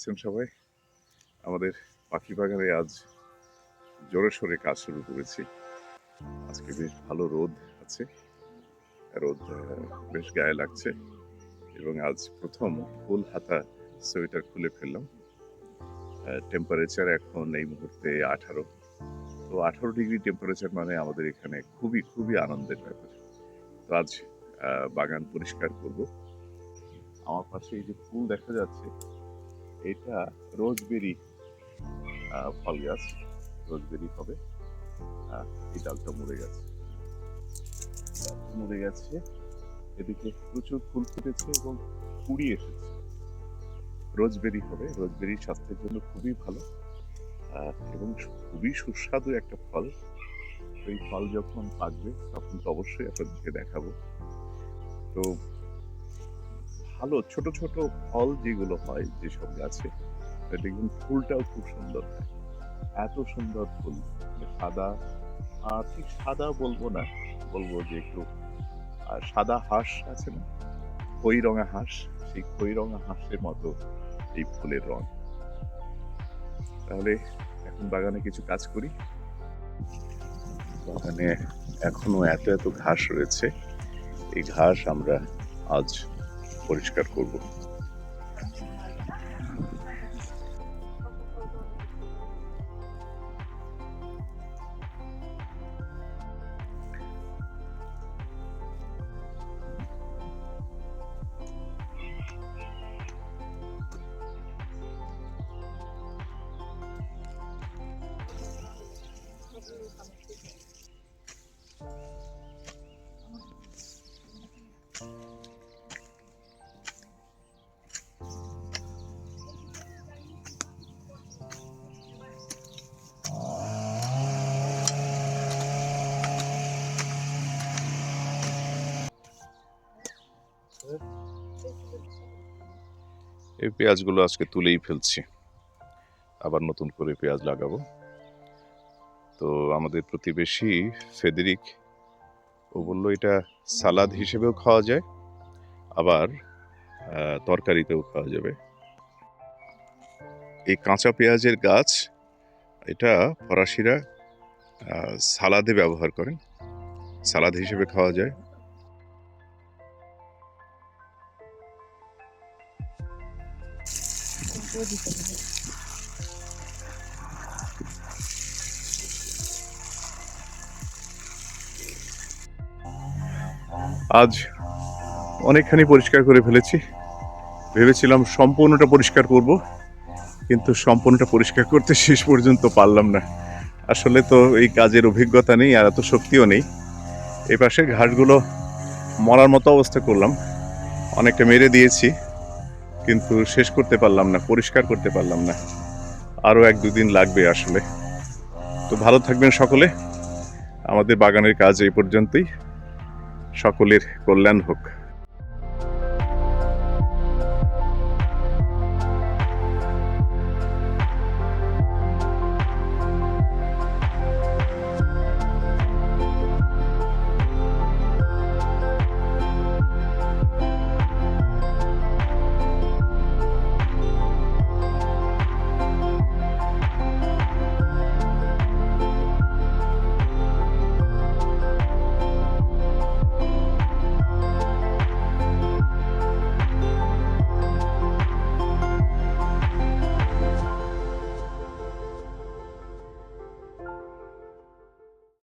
আছেন সবাই। আমাদের পাখি বাগানে আজ জোরে সোরে কাজ শুরু করেছি। আজকে বেশ ভালো রোদ আছে। রোদ বেশ গায়ে লাগছে এবং আজ প্রথম ফুল হাতা সোয়েটার খুলে ফেললাম। টেম্পারেচার এখন এই মুহূর্তে আঠারো। তো আঠারো ডিগ্রি টেম্পারেচার মানে আমাদের এখানে খুবই খুবই আনন্দের ব্যাপার। তো আজ বাগান পরিষ্কার করব। আমার পাশে এই যে ফুল দেখা যাচ্ছে এটা রোজবেরি ফল গাছ। রোজবেরি হবে। এই ডালটা মরে গেছে। মরে গেছে। এদিকে প্রচুর ফুল ফুটেছে এবং কুড়ি এসেছে। রোজবেরি হবে। রোজবেরি স্বাস্থ্যের জন্য খুবই ভালো। এবং খুবই সুস্বাদু একটা ফল। এই ফল যখন পাকবে, তখন তো অবশ্যই আপনাদেরকে দেখাবো। তো ভালো ছোট ছোট ফল যেগুলো হয় যেসব গাছে দেখবেন ফুলটাও খুব সুন্দর এত সুন্দর ফুল। মানে সাদা, আর ঠিক সাদা বলব না, বলব যে একটু সাদা হাঁস আছে না? খই রঙা হাঁস, সেই খই রঙা হাঁসের মতো এই ফুলের রং। তাহলে এখন বাগানে কিছু কাজ করি। বাগানে এখনও এত এত ঘাস রয়েছে। এই ঘাস আমরা আজ পরিষ্কার করব। এই পেঁয়াজগুলো আজকে তুলেই ফেলছি। আবার নতুন করে পেঁয়াজ লাগাবো। তো আমাদের প্রতিবেশী ফেদেরিক, ও বলল, এটা সালাদ হিসেবেও খাওয়া যায়, আবার তরকারিতেও খাওয়া যাবে। এই কাঁচা পেঁয়াজের গাছ, এটা ফরাসিরা সালাদে ব্যবহার করেন। সালাদ হিসেবে খাওয়া যায়। আজ অনেকখানি পরিষ্কার করে ফেলেছি। ভেবেছিলাম সম্পূর্ণটা পরিষ্কার করব, কিন্তু সম্পূর্ণটা পরিষ্কার করতে শেষ পর্যন্ত পারলাম না। আসলে তো এই কাজের অভিজ্ঞতা নেই আর এত শক্তিও নেই। এই পাশে ঘাসগুলো মরার মতো অবস্থা করলাম। অনেকটা মেরে দিয়েছি। কিন্তু শেষ করতে পারলাম না, পরিষ্কার করতে পারলাম না। আরও এক দুদিন লাগবে আসলে। তো ভালো থাকবেন সকলে। আমাদের বাগানের কাজ এই পর্যন্তই। সকলের কল্যাণ হোক।